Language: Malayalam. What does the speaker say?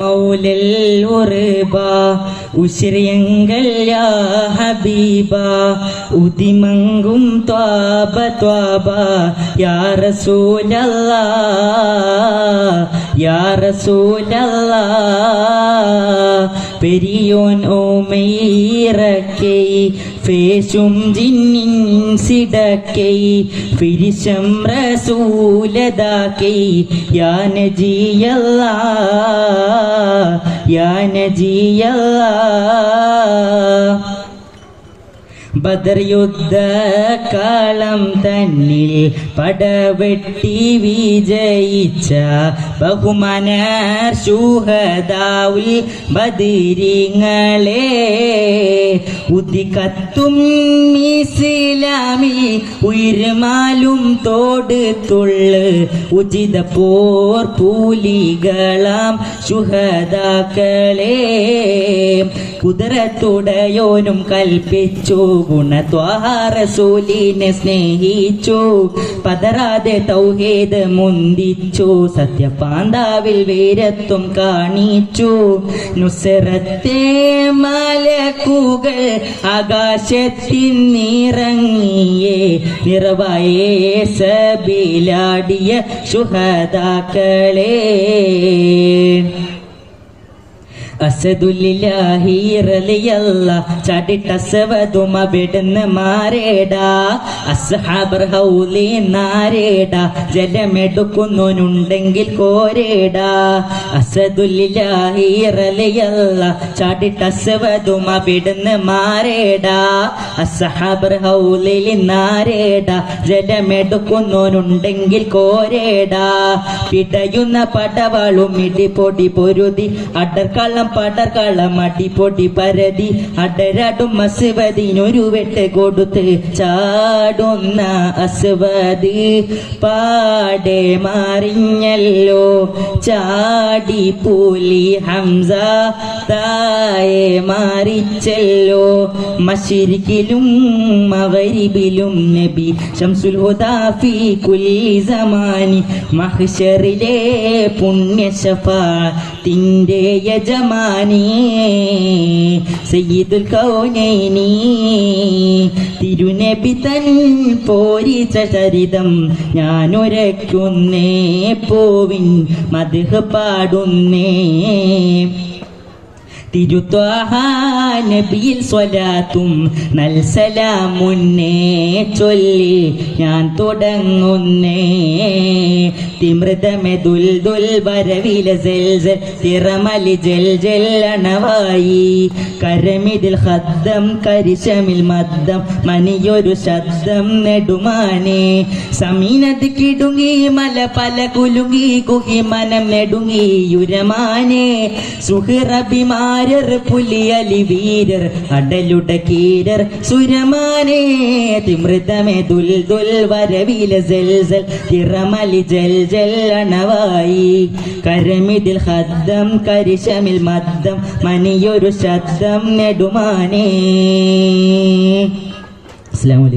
മൗലൽ ഉറുബ ഉശ്രിയങ്ങൾ യാ ഹബീബ ഉദിമങ്കും ത്വാബ ത്വാബ യാ റസൂലല്ലാ യാ റസൂലല്ലാ പെരിയോൻ ഓമൈറക്കൈ ഫേശും ജിന്നിൻസിടക്കൈ ഫിരിശം റസൂലതാക്കൈ. യാ നജിയല്ലാ യാ നജിയല്ലാ ബദർ യുദ്ധ കാളം തന്നിൽ പടവെട്ടി വിജയിച്ച ബഹുമാന ശൂഹദാവുൽ ബദിരിങ്ങളെ ഉദികത്തും മീസിലാമി ഉയർമാലും തോട് തുള്ള്. ഉചിത പോർ പൂലികളാം ശുഹദാക്കളെ. കുതിരത്തുടയോനും കൽപ്പിച്ചു ഗുണത്വാറസൂലിനെ സ്നേഹിച്ചു പതരാതെ തൗഹേദ് മുന്തിച്ചു സത്യപാന്താവിൽ വീരത്വം കാണിച്ചു. നുസറത്തെ മലക്കുകൾ ആകാശത്തിൻ നിറങ്ങിയേ നിറവായേ സബിലാടിയ ശുഹദാക്കളേ. മാറേടാ. അസ്ഹാബർ ഹൗലി നാരേടാ. കോരേടാ. അസദുല്ലാഹിറലിയല്ല ചടിട്ടസവതും അവിടുന്ന് മാറേടാ. അസ്ഹാബർ ഹൗലി നാരേടാ. ജലമെടുക്കുന്നവനുണ്ടെങ്കിൽ കോരേടാ. പിടയുന്ന പടവാളും ഇടിപൊടി പൊരുതി. അടർക്കള്ളം പടർക്കള്ളം അടിപൊടി പരതി അടരാടും ഒരു വെട്ട് കൊടുത്ത് ചാടുന്ന അസുവത് പാടെ മാറിഞ്ഞല്ലോ ചാടി പൂലി ഹംസ. തായെ മാറിച്ചല്ലോ മഷിരിക്കിലും മകരിബിലും നബി ശംസുൽ ഹുദാഫി കുല്ലി സമാനി. മഹ്ഷറിലെ പുണ്യ ഷഫാത്തിന്റെ യജമാനി സയ്യിദുൽ കൗനൈനി. തിരുനബി തൻ പോരിച്ച ചരിതം ഞാൻ ഞാനൊരക്കുന്നേ പോവിൻ മധുഹ് പാടുന്നേ. തിരുത്വാഹാനബിയിൽ സ്വലാത്തും നൽസലാമുന്നേ ചൊല്ലി ഞാൻ തുടങ്ങുന്നേ. തിമൃതമെതുൽ ദുൽ വരവില സെൽസൽ തിറമലി ജൽ അണവായി. കരമിതിൽ ഹദ്ദം കരിശമിൽ മദ്ദം മനിയൊരു ശബ്ദം നെടുമാനെ. സമീനത് കിടുങ്ങി മല പല കുലുങ്ങി കുഹി മനം നെടുങ്ങി യുരമാനെ. സുഹൃബിമാരർ പുലിയലി വീരർ അടലുട കീരർ സുരമാനെ. തിമൃതമേ ദുൽ ദുൽ വരവില സെൽസൽ തിറമലി ജൽ ജൽ അണവായി കരമിതിൽ ഹദ്ദം കരിശമിൽ മദ്ദം മനിയൊരു ശബ്ദം നെടുമാനേ. അലൈക്കും.